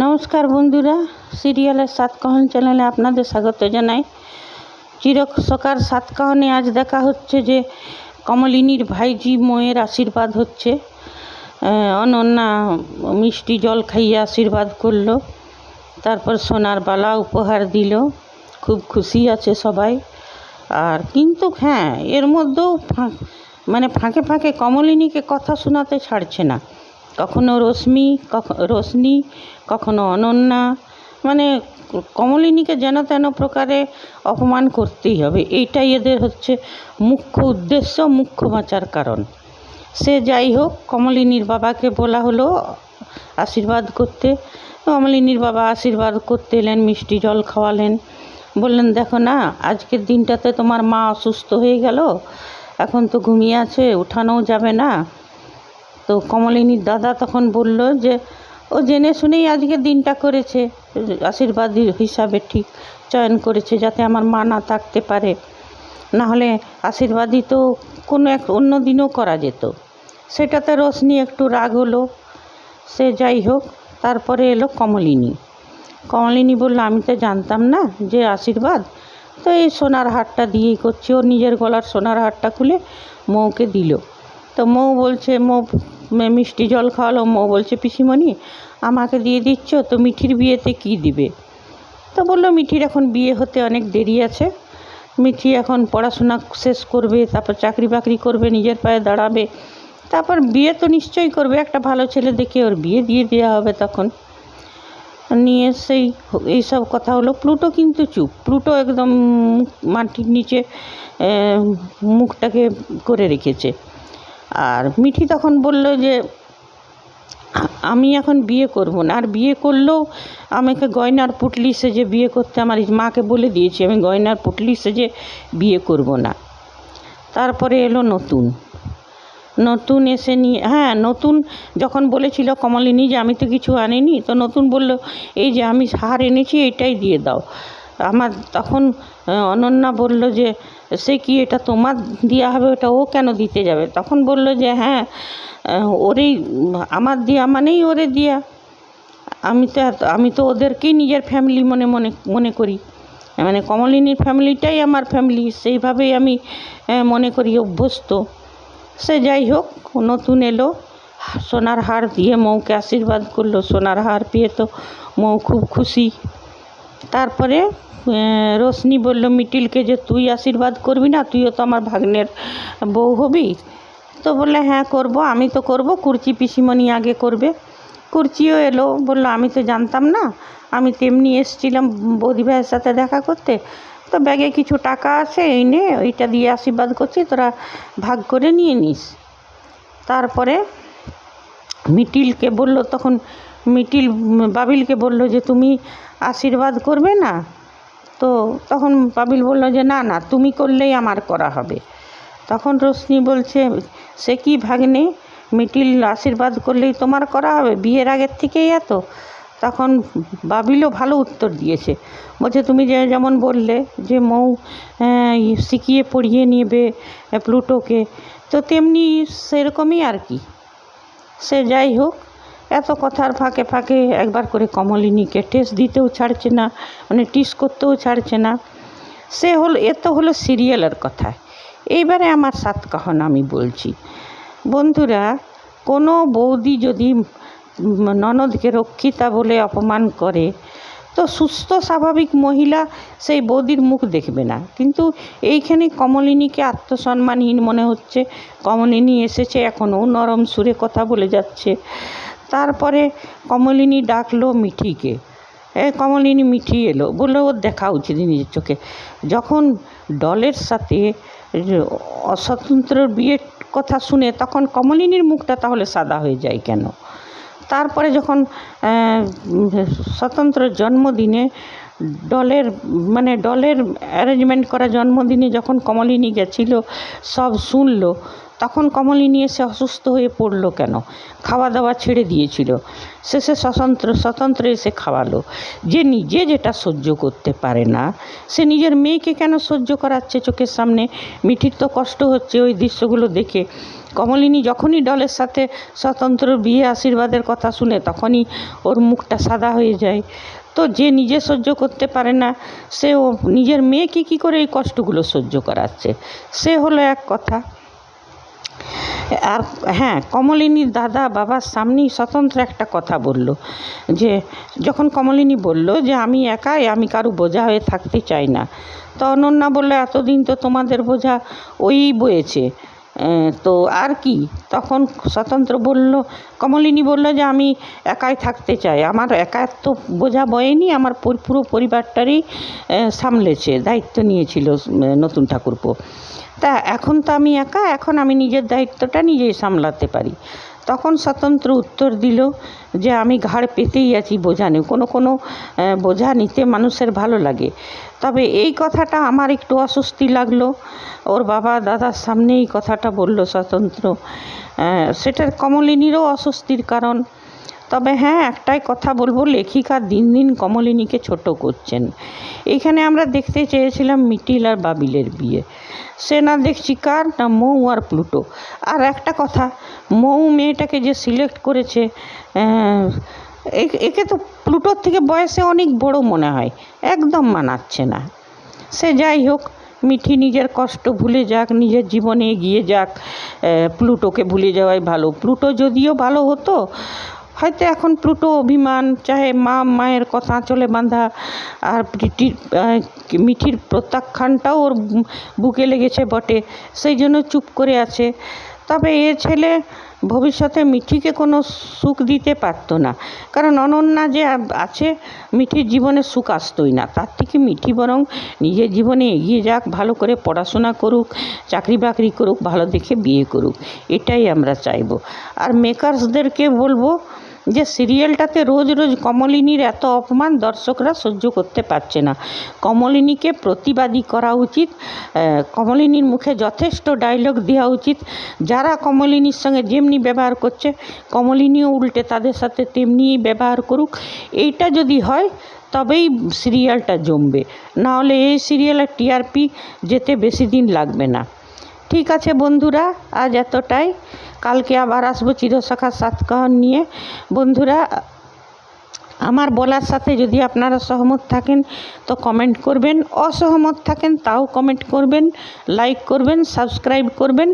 নমস্কার বন্ধুরা, সিরিয়ালের সাতকাহন চ্যানেলে আপনাদের স্বাগত জানাই। চির সকার সাতকাহনে আজ দেখা হচ্ছে যে কমলিনীর ভাইজি মোয়ের আশীর্বাদ হচ্ছে। অনন্যা মিষ্টি জল খাইয়ে আশীর্বাদ করল, তারপর সোনার বালা উপহার দিল, খুব খুশি আছে সবাই। আর কিন্তু হ্যাঁ এর মধ্যেও মানে ফাঁকে ফাঁকে কমলিনীকে কথা শোনাতে ছাড়ছে না। কখনো রশ্মি রোশনি, কখনো অনন্যা। মানে কমলিনীকে যেন তেন প্রকারে অপমান করতেই হবে। এইটাই এদের হচ্ছে মুখ্য উদ্দেশ্য, মুখ্য বাঁচার কারণ। সে যাই হোক, কমলিনীর বাবাকে বলা হলো আশীর্বাদ করতে। কমলিনীর বাবা আশীর্বাদ করতে এলেন, মিষ্টি জল খাওয়ালেন। বললেন, দেখো না, আজকের দিনটাতে তোমার মা অসুস্থ হয়ে গেল। এখন তো ঘুমিয়ে আছে, উঠানোও যাবে না। তো কমলিনীর দাদা তখন বলল যে, ও জেনে শুনেই আজকে দিনটা করেছে। আশীর্বাদ হিসাবে ঠিক চয়ন করেছে যাতে আমার মা না থাকতে পারে। না হলে আশীর্বাদই তো কোনো এক অন্য দিনও করা যেত। সেটাতে রোশনি একটু রাগ হলো। সে যাই হোক, তারপরে এলো কমলিনী। কমলিনী বলল, আমি তো জানতাম না যে আশীর্বাদ। তো এই সোনার হারটা দিয়েই করছি। ওর নিজের গলার সোনার হারটা খুলে মৌকে দিল। তো মৌ বলছে মৌ মে- মিষ্টি জল খাওয়ালো, মো বলছে, পিসিমণি, আমাকে দিয়ে দিচ্ছ, তো মিঠির বিয়েতে কি দিবে? তো বলল, মিঠির এখন বিয়ে হতে অনেক দেরি আছে। মিঠি এখন পড়াশোনা শেষ করবে, তারপর চাকরি বাকরি করবে, নিজের পায়ে দাঁড়াবে। তারপর বিয়ে তো নিশ্চয়ই করবে, একটা ভালো ছেলে দেখে ওর বিয়ে দিয়ে দেওয়া হবে তখন। নিয়ে সেই এইসব কথা হলো। প্লুটো কিন্তু চুপ। প্লুটো একদম মাটির নিচে মুখটাকে করে রেখেছে। আর মিঠি তখন বলল যে, আমি এখন বিয়ে করব না। আর বিয়ে করলেও আমাকে গয়নার পুটলি সেজে বিয়ে করতে আমার মাকে বলে দিয়েছি, আমি গয়নার পুটলি সেজে বিয়ে করব না। তারপরে এলো নতুন। নতুন এসে নিয়ে হ্যাঁ নতুন যখন বলেছিল কমলিনী যে, আমি তো কিছু আনিনি, তো নতুন বলল, এই যে, আমি হার এনেছি, এটাই দিয়ে দাও। আমার তখন অনন্যা বলল যে, সে কি এটা তোমার দেওয়া হবে? ওটা ও কেন দিতে যাবে? তখন বলল যে হ্যাঁ ওরেই, আমার দেওয়া মানেই ওরে দেওয়া আমি তো আমি তো ওদেরকেই নিজের ফ্যামিলি মনে মনে মনে করি। মানে কমলিনীর ফ্যামিলিটাই আমার ফ্যামিলি সেইভাবেই আমি মনে করি, অভ্যস্ত। সে যাই হোক নতুন এলো। সোনার হার দিয়ে মৌকে আশীর্বাদ করল। সোনার হার পেয়ে তো মৌ খুব খুশি। তারপরে রোশনি বলল, মিটিলকে যে তুই আশীর্বাদ করবি না, তুইও তো আমার ভাগ্নের বউ হবি? তো বললে হ্যাঁ করব, আমি তো করব, কুর্চি পিসিমণি আগে করবে। কুর্চিও এলো, বলল, আমি তো জানতাম না, আমি তেমনি এসছিলাম বৌদি ভাইয়ের সাথে দেখা করতে। তো ব্যাগে কিছু টাকা আছে, এই নে, ওইটা দিয়ে আশীর্বাদ করছি, তোরা ভাগ করে নিয়ে নিস। তারপরে মিটিলকে বলল, তখন মিটিল বাবিলকে বলল যে, তুমি আশীর্বাদ করবে না তো তখন বাবিল বলল যে, না না, তুমি করলেই আমার করা হবে। তখন রোশনি বলছে, সে কি ভাগ্নে? মিটিল আশীর্বাদ করলেই তোমার করা হবে? বিয়ের আগের থেকেই এত? তখন বাবিলও ভালো উত্তর দিয়েছে। বলছে, তুমি যে যেমন বললে যে মৌ শিখিয়ে পড়িয়ে নেবে প্লুটোকে, তো তেমনি সেরকমই আর কি। সে যাই হোক এত কথার ফাঁকে ফাঁকে একবার করে কমলিনীকে টেস্ট দিতেও ছাড়ছে না মানে টিস করতেও ছাড়ছে না। সে হলো, এ তো হলো সিরিয়ালের কথা। এইবারে আমার সাতকাহন আমি বলছি, বন্ধুরা, কোনো বৌদি যদি ননদকে রক্ষিতা বলে অপমান করে, তো সুস্থ স্বাভাবিক মহিলা সেই বৌদির মুখ দেখবে না। কিন্তু এইখানে কমলিনীকে আত্মসম্মানহীন মনে হচ্ছে। কমলিনী এসেছে, এখনও নরম সুরে কথা বলে যাচ্ছে। তারপরে কমলিনী ডাকলো মিঠিকে। এ, কমলিনী মিঠি এলো। বলল ওর দেখা উচিত নিজের চোখে। যখন ডলের সাথে অস্বতন্ত্র বিয়ের কথা শুনে তখন কমলিনীর মুখটা তাহলে সাদা হয়ে যায় কেন? তারপরে যখন স্বতন্ত্র জন্মদিনে ডলের মানে ডলের অ্যারেঞ্জমেন্ট করা জন্মদিনে যখন কমলিনী গেছিল, সব শুনলো। তখন কমলিনী এসে অসুস্থ হয়ে পড়ল কেন? খাওয়া দাওয়া ছেড়ে দিয়েছিল। শেষে স্বতন্ত্র স্বতন্ত্র এসে খাওয়ালো। যে নিজে যেটা সহ্য করতে পারে না, সে নিজের মেয়েকে কেন সহ্য করাচ্ছে চোখের সামনে? মিঠির তো কষ্ট হচ্ছে ওই দৃশ্যগুলো দেখে। কমলিনী যখনই ডলের সাথে স্বতন্ত্র বিয়ে আশীর্বাদের কথা শুনে তখনই ওর মুখটা সাদা হয়ে যায়। তো যে নিজে সহ্য করতে পারে না সে ও নিজের মেয়েকে কী করে এই কষ্টগুলো সহ্য করাচ্ছে? সে হলো এক কথা। আর হ্যাঁ কমলিনীর দাদা বাবার সামনেই স্বতন্ত্র একটা কথা বলল, যে যখন কমলিনী বলল যে আমি একাই, আমি কারু বোঝা হয়ে থাকতে চাই না তো অনন্যা বলল, এতদিন তো তোমাদের বোঝা ওই বয়েছে। তো আর কি। তখন স্বতন্ত্র বলল, কমলিনী বলল যে, আমি একাই থাকতে চাই। আমার একা তো বোঝা বয়েনি, আমার পুরো পরিবারটারই সামলেছে, দায়িত্ব নিয়েছিল নতুন ঠাকুরপো। তা এখন তো আমি একা, এখন আমি নিজের দায়িত্বটা নিজেই সামলাতে পারি। তখন স্বতন্ত্র উত্তর দিল যে আমি ঘাড় পেতেই আছি বোঝা নেই কোনো কোনো বোঝা নিতে মানুষের ভালো লাগে। তবে এই কথাটা আমার একটু অস্বস্তি লাগল। ওর বাবা দাদার সামনে এই কথাটা বলল স্বতন্ত্র। সেটার সেটা কমলিনীরও অস্বস্তির কারণ। তবে হ্যাঁ একটাই কথা বলব, লেখিকা দিন দিন কমলিনীকে ছোট করছেন। এখানে আমরা দেখতে চেয়েছিলাম মিটিল আর বাবিলের বিয়ে। সে না দেখছি কার, না মৌ আর প্লুটো। আর একটা কথা, মৌ মেয়েটাকে যে সিলেক্ট করেছে একে তো প্লুটোর থেকে বয়সে অনেক বড় মনে হয়, একদম মানাচ্ছে না। সে যাই হোক, মিঠি নিজের কষ্ট ভুলে যাক, নিজের জীবনে এগিয়ে যাক প্লুটোকে ভুলে যাওয়াই ভালো। প্লুটো যদিও ভালো হতো হয়তো এখন প্লুটো অভিমান চাহে মা মায়ের কথা চলে বাঁধা আর প্রীতির, মিঠির প্রত্যাখ্যানটাও ওর বুকে লেগেছে বটে সেই জন্য চুপ করে আছে। তবে এ ছেলে ভবিষ্যতে মিঠিকে কোনো সুখ দিতে পারত না। কারণ অনন্যা যে আছে, মিঠির জীবনে সুখ আসতোই না। তার থেকে মিঠি বরং নিজের জীবনে এগিয়ে যাক, ভালো করে পড়াশোনা করুক, চাকরি বাকরি করুক, ভালো দেখে বিয়ে করুক। এটাই আমরা চাইব। আর মেকার্সদেরকে বলব যে সিরিয়ালটাতে রোজ রোজ কমলিনীর এত অপমান দর্শকরা সহ্য করতে পারছে না। কমলিনীকে প্রতিবাদী করা উচিত কমলিনীর মুখে যথেষ্ট ডায়লগ দেওয়া উচিত। যারা কমলিনীর সঙ্গে যেমনি ব্যবহার করছে, কমলিনীও উল্টে তাদের সাথে তেমনিই ব্যবহার করুক। এইটা যদি হয়, তবেই সিরিয়ালটা জমবে। নাহলে এই সিরিয়ালের টিআরপি যেতে বেশি দিন লাগবে না। ঠিক আছে বন্ধুরা, আজ এতটাই। কালকে আবার আসব চিরসখা সাতকাহন নিয়ে। বন্ধুরা, আমার বলার সাথে যদি আপনারা সহমত থাকেন, তো কমেন্ট করবেন। অসহমত থাকেন, তাও কমেন্ট করবেন লাইক করবেন সাবস্ক্রাইব করবেন।